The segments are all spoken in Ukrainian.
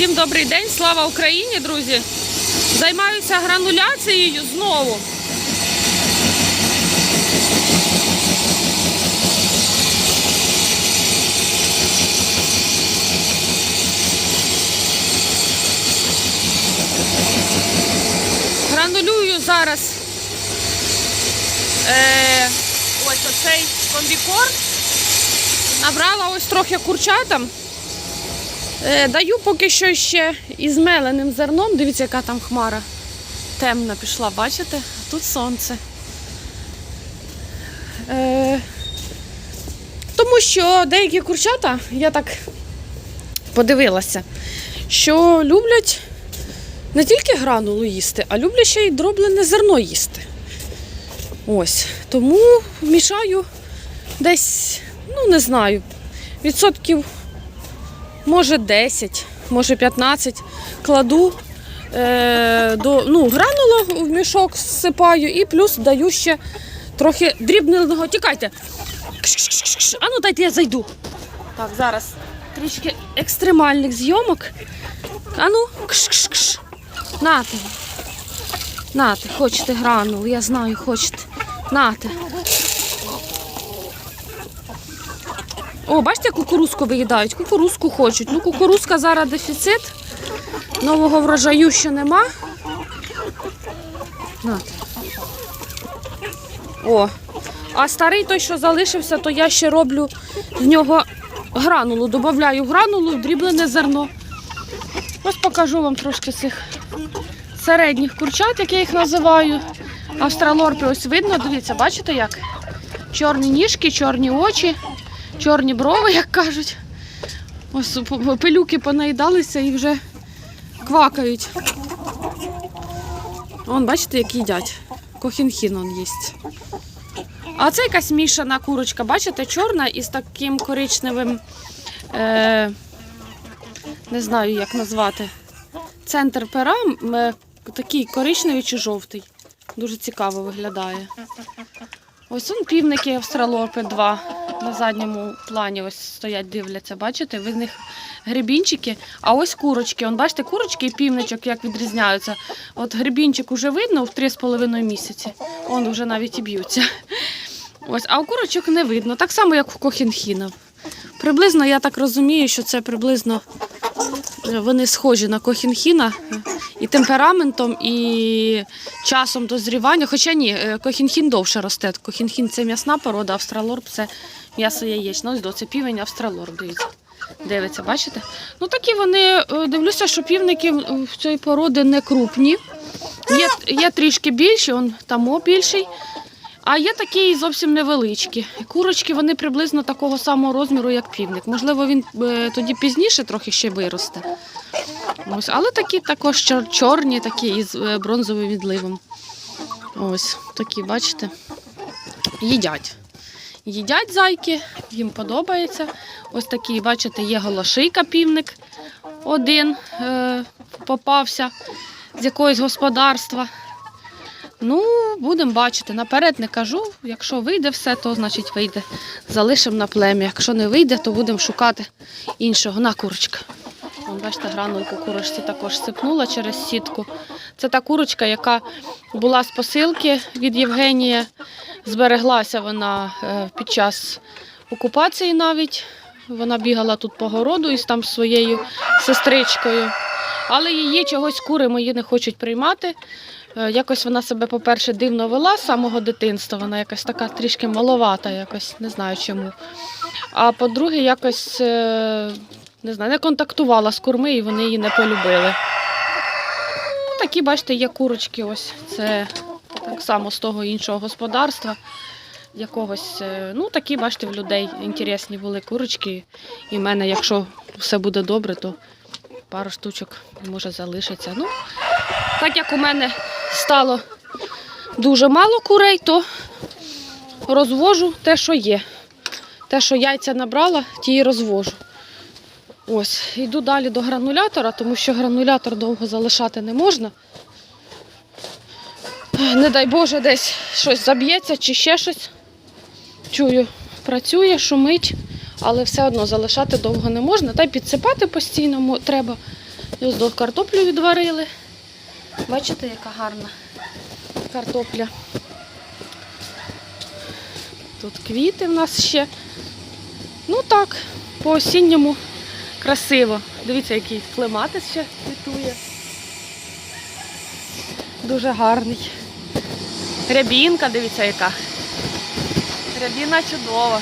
Всім добрий день, слава Україні, друзі! Займаюся грануляцією знову. Гранулюю зараз е, ось оцей комбікорм. Набрала ось трохи курчатам. Е, Даю поки що ще із меленим зерном. Дивіться, яка там хмара темна пішла, бачите? А тут сонце. Е, тому що деякі курчата, я так подивилася, що люблять не тільки гранулу їсти, а люблять ще й дроблене зерно їсти. Ось. Тому мішаю десь, ну не знаю, відсотків може 10, може 15 кладу е, до ну, гранула в мішок всипаю і плюс даю ще трохи дрібненого. Тікайте. А ну дайте я зайду. Так, зараз трішки екстремальних зйомок. А ну, кш-кш-кш. Нате. Нате, хочете гранулу, я знаю, хочете. Нате. О, бачите, кукурузку виїдають. Кукурузку хочуть. Ну, кукурузка зараз дефіцит. Нового врожаю ще нема. О. А старий той, що залишився, то я ще роблю в нього гранулу. Добавляю гранулу, дріблене зерно. Ось покажу вам трошки цих середніх курчат, як я їх називаю. Австралорпи ось видно, дивіться, бачите як? Чорні ніжки, чорні очі, чорні брови, як кажуть. Ось пилюки понаїдалися і вже квакають. Вон, бачите, як їдять. Кохінхін он їсть. А це якась мішана курочка, бачите, чорна із таким коричневим, е, не знаю, як назвати. Центр пера е, такий коричневий чи жовтий. Дуже цікаво виглядає. Ось он півники австралорпи два на задньому плані ось стоять, дивляться. Бачите, ви з них грибінчики, а ось курочки. Он бачите, курочки і півничок як відрізняються. От грибінчик уже видно в 3,5 місяці. Он вже навіть і б'ються. Ось, а у курочок не видно. Так само, як у кохінхінов. Приблизно, я так розумію, що це приблизно вони схожі на кохінхіна е, і темпераментом, і часом дозрівання. Хоча ні, е, кохінхін довше росте. Кохінхін це м'ясна порода, австралорп це м'ясо яєчне. Ось це півень австралорп, дивіться. Дивиться, бачите? Ну такі вони, е, дивлюся, що півники е, в цієї породи не крупні. Є, є трішки більші, он там більший. А є такі зовсім невеличкі. Курочки вони приблизно такого самого розміру, як півник. Можливо, він е, тоді пізніше трохи ще виросте. Ось, але такі також чорні, такі із е, бронзовим відливом. Ось такі, бачите, їдять. Їдять зайки, їм подобається. Ось такий, бачите, є голошийка півник. Один е, попався з якогось господарства. Ну, будемо бачити. Наперед не кажу. Якщо вийде все, то значить вийде. Залишимо на плем'я. Якщо не вийде, то будемо шукати іншого. На курочка. Вон, бачите, гранулку курочці також сипнула через сітку. Це та курочка, яка була з посилки від Євгенія. Збереглася вона е, під час окупації навіть. Вона бігала тут по городу із там своєю сестричкою. Але її чогось кури мої не хочуть приймати. Е, Якось вона себе, по-перше, дивно вела з самого дитинства. Вона якась така трішки маловата, якось не знаю чому. А по-друге, якось е, не знаю, не контактувала з курми і вони її не полюбили. Ну, такі, бачите, є курочки. Ось це так само з того іншого господарства. Якогось, е, ну такі, бачите, в людей інтересні були курочки. І в мене, якщо все буде добре, то пару штучок може залишиться. Ну, так як у мене стало дуже мало курей, то розвожу те, що є. Те, що яйця набрала, ті і розвожу. Ось, йду далі до гранулятора, тому що гранулятор довго залишати не можна. Не дай Боже, десь щось заб'ється чи ще щось. Чую, працює, шумить, але все одно залишати довго не можна. Та й підсипати постійно треба. І ось до картоплю відварили. Бачите, яка гарна картопля. Тут квіти в нас ще. Ну так, по осінньому красиво. Дивіться, який клематис ще квітує. Дуже гарний. Рябінка, дивіться, яка. Рябіна чудова.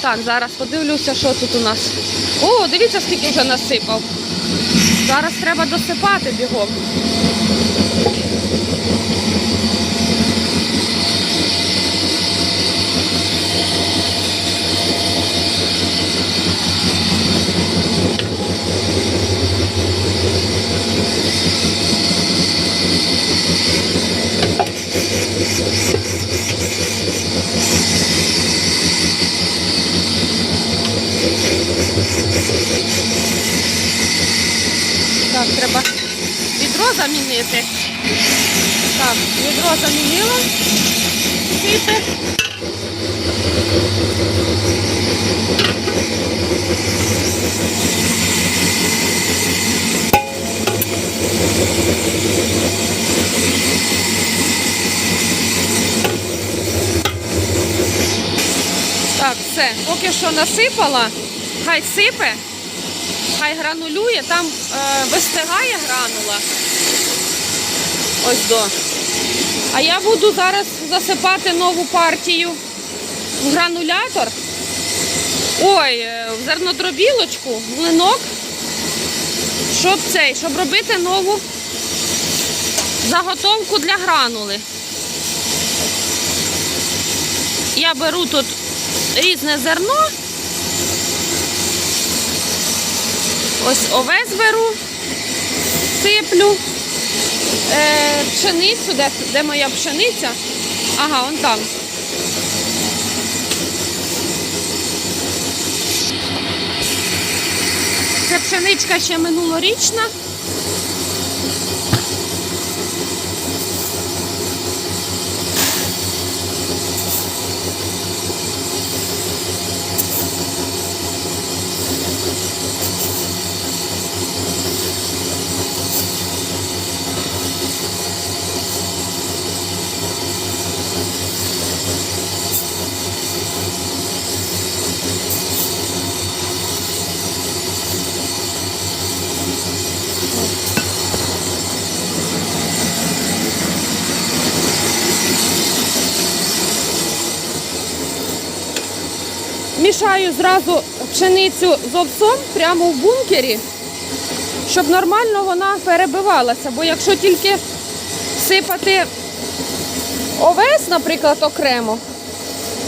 Так, зараз подивлюся, що тут у нас. О, дивіться, скільки вже насипав. Зараз треба досипати бігом. Так, треба відро замінити. Так, відро замінила. Сипе. Так, все, поки що насипала, хай сипе, хай гранулює, там е, вистигає гранула. Ось до. А я буду зараз засипати нову партію в гранулятор. Ой, е, в зернодробілочку, в млинок, щоб цей, щоб робити нову заготовку для гранули. Я беру тут різне зерно. Ось овес беру, сиплю, е, пшеницю, де, де моя пшениця? Ага, он там. Це пшеничка ще минулорічна. Мішаю зразу пшеницю з овсом прямо в бункері, щоб нормально вона перебивалася. Бо якщо тільки сипати овес, наприклад, окремо,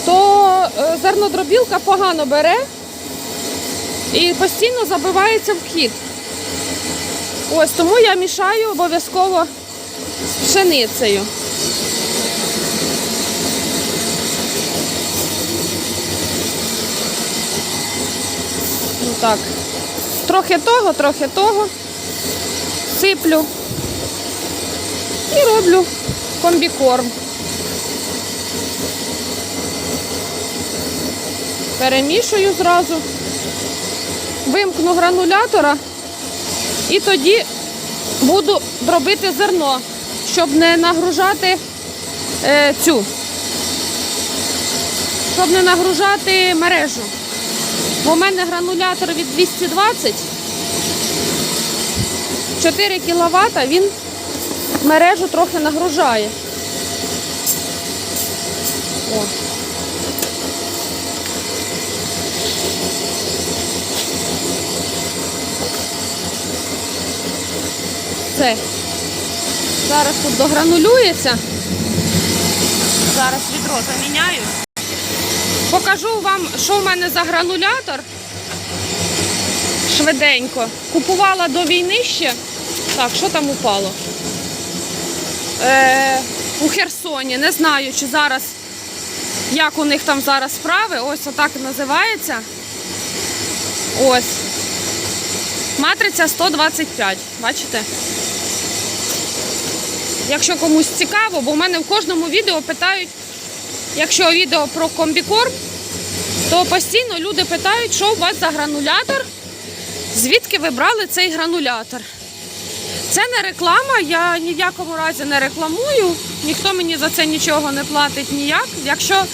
то е, зернодробілка погано бере і постійно забивається в хід. Ось тому я мішаю обов'язково з пшеницею. Ну так. Трохи того, трохи того. Сиплю і роблю комбікорм. Перемішую зразу, вимкну гранулятора і тоді буду дробити зерно, щоб не нагружати е, цю, щоб не нагружати мережу. Бо У мене гранулятор від 220, 4 кВт, він мережу трохи нагружає. О. Все. Зараз тут догранулюється. Зараз відро заміняю. Покажу вам, що в мене за гранулятор. Швиденько. Купувала до війни ще. Так, що там упало? Е, у Херсоні. Не знаю, чи зараз, як у них там зараз справи. Ось отак називається. Ось. Матриця 125. Бачите? Якщо комусь цікаво, бо в мене в кожному відео питають, якщо відео про комбікорм, то постійно люди питають, що у вас за гранулятор Звідки ви брали цей гранулятор? Це не реклама, я ні в якому разі не рекламую, ніхто мені за це нічого не платить ніяк. Якщо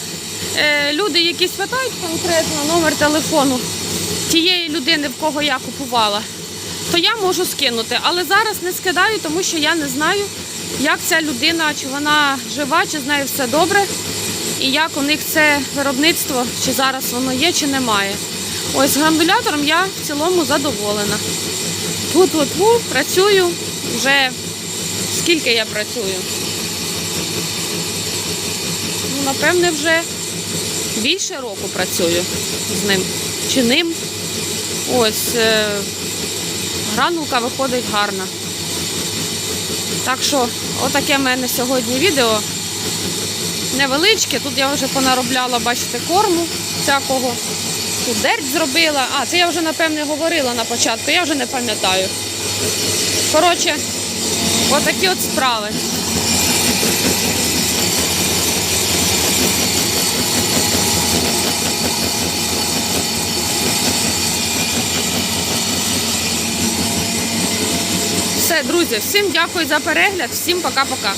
е, люди якісь питають конкретно номер телефону тієї людини, в кого я купувала, то я можу скинути. Але зараз не скидаю, тому що я не знаю, як ця людина, чи вона жива, чи з нею все добре, і як у них це виробництво, чи зараз воно є, чи немає. Ось з гранулятором я в цілому задоволена. Тут-тут-тут працюю вже скільки я працюю. Ну, напевне, вже більше року працюю з ним чи ним. Ось е, гранулка виходить гарна. Так що, отаке в мене сьогодні відео. Невеличке. Тут я вже понаробляла, бачите, корму всякого. Тут дерть зробила. А, це я вже, напевне, говорила на початку, я вже не пам'ятаю. Коротше, отакі от справи. Все, друзі, всім дякую за перегляд, всім пока-пока.